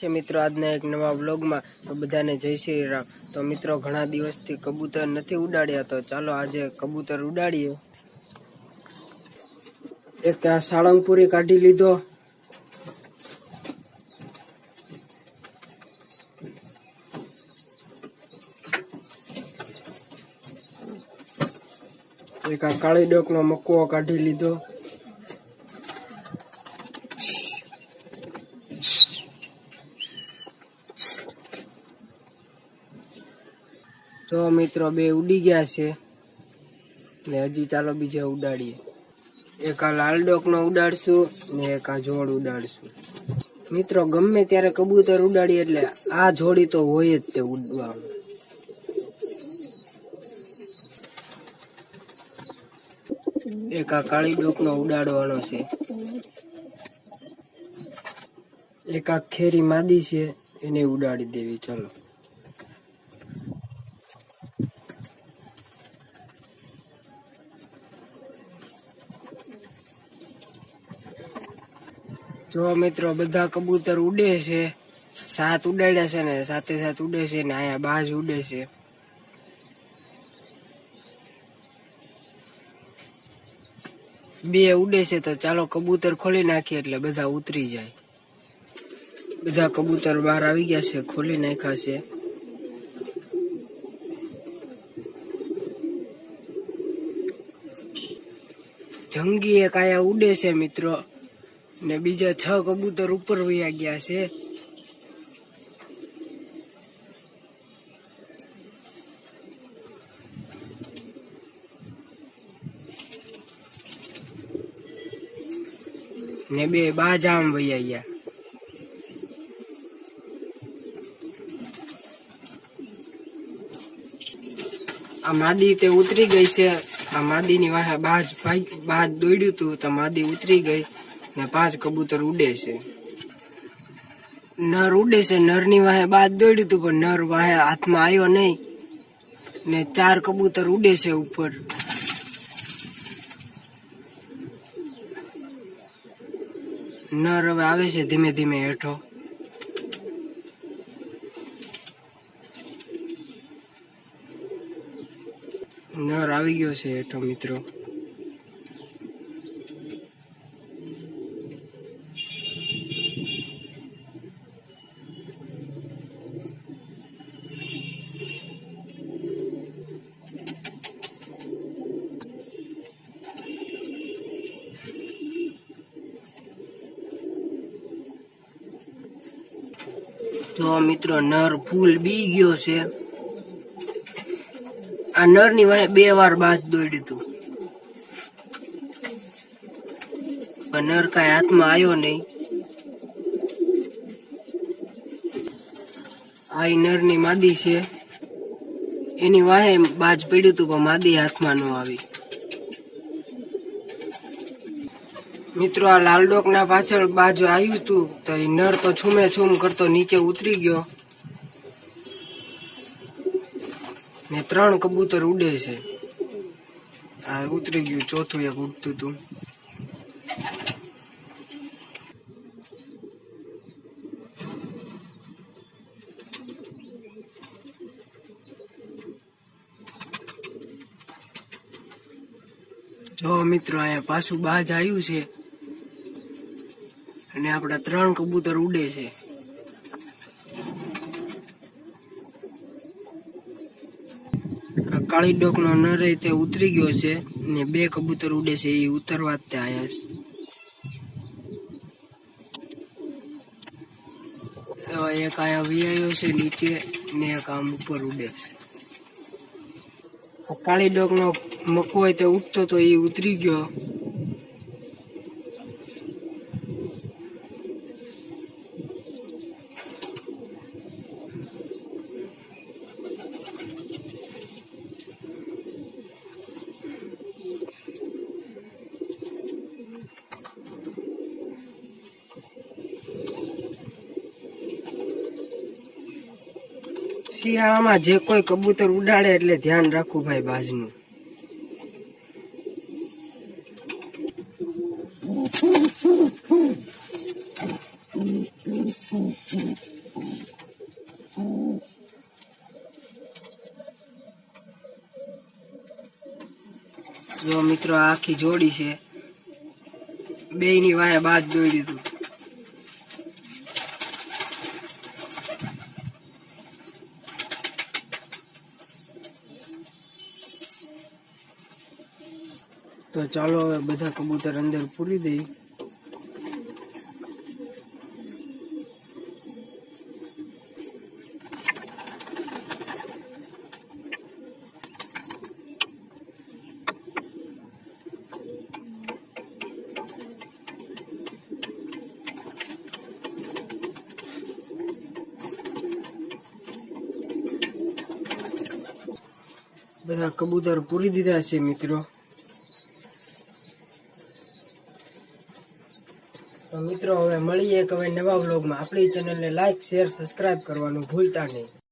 છે મિત્રો, આજના એક નવા વ્લોગમાં. તો બધાને જય શ્રી રામ. તો મિત્રો, ઘણા દિવસથી કબૂતર નથી ઉડાડ્યા, તો ચાલો આજે કબૂતર ઉડાડીએ. એક આ સાળંગપુરી કાઢી લીધો. એક આ કાળી ડોકનો મકવો કાઢી લીધો. તો મિત્રો બે ઉડી ગયા છે. ને હજી ચાલો બીજા ઉડાડીએ. એક આ લાલ ડોકનો ઉડાડશું ને એક આ જોડ ઉડાડશું. મિત્રો ગમે ત્યારે કબૂતર ઉડાડીએ એટલે આ જોડી તો હોય જ તે ઉડવામાં. એક આ કાળી ડોકનો ઉડાડવાનો છે. એક આ ખેરી માદી છે, એને ઉડાડી દેવી, ચલો. જો મિત્રો, બધા કબૂતર ઉડે છે, સાત ઉડાડ્યા છે ને, સાથે સાથ ઉડે છે ને, અહીંયા બાજ ઉડે છે. બે ઉડે છે તો ચાલો કબૂતર ખોલી નાખીએ એટલે બધા ઉતરી જાય. બધા કબૂતર બહાર આવી ગયા છે, ખોલી નાખ્યા છે. જંગી એક આયા ઉડે છે, મિત્રો. ને બીજા છ કબૂતર ઉપર વયા ગયા છે. ને બે બાજ આમ વયા ગયા. આ માદી તે ઉતરી ગઈ છે. આ માદીની વાહે બાજ ભાઈ બાજ દોડ્યું તું તો માદી ઉતરી ગઈ. ને પાંચ કબૂતર ઉડે છે. નર ઉડે છે, નરની વાહે બાદ દોડ્યું તું, પણ નર વાહે હાથમાં આવ્યો નહીં. ને ચાર કબૂતર ઉડે છે ઉપર. નર હવે આવે છે ધીમે ધીમે હેઠો. નર આવી ગયો છે હેઠો, મિત્રો. જો મિત્રો, નર ફૂલ બી ગયો છે. આ નરની વાહે બે વાર બાજ દોડ્યું હતું પણ નર કાંઈ હાથમાં આવ્યો નહીં. આ નરની માદી છે. એની વાહે બાજ પડ્યું હતું પણ માદી હાથમાં ન આવી. મિત્રો, આ લાલડોક ના પાછળ બાજુ આવ્યું હતું તો એ નર તો છૂમે છૂમ કરતો નીચે ઉતરી ગયો. ને ત્રણ કબૂતર ઉડે છે. આ ઉતરી ગયું, ચોથું એક ઉડતું હતું જો મિત્રો, અહીંયા પાછું બાજ આવ્યું છે. અને આપણા ત્રણ કબૂતર ઉડે છે. કાળી ડોક નો નર તે ઉતરી ગયો છે ને બે કબૂતર ઉડે છે એ ઉતરવા જ તે આયા છે. એક આયા વિયાયો છે નીચે ને એક આમ ઉપર ઉડે છે. કાળી ડોક નો મકો હોય તે ઉઠતો તો એ ઉતરી ગયો. શિયાળામાં જે કોઈ કબૂતર ઉડાડે એટલે ધ્યાન રાખવું ભાઈ બાજનું. જો મિત્રો આખી જોડી છે. બે ની વાહે બાજ દોડી દીધું. તો ચાલો હવે બધા કબૂતર અંદર પૂરી દઈ. બધા કબૂતર પૂરી દીધા છે મિત્રો. તો મિત્રો, હવે મળીએ એક હવે નવા બ્લોગમાં આપણી ચેનલને લાઇક શેર સબસ્ક્રાઇબ કરવાનું ભૂલતા નહીં.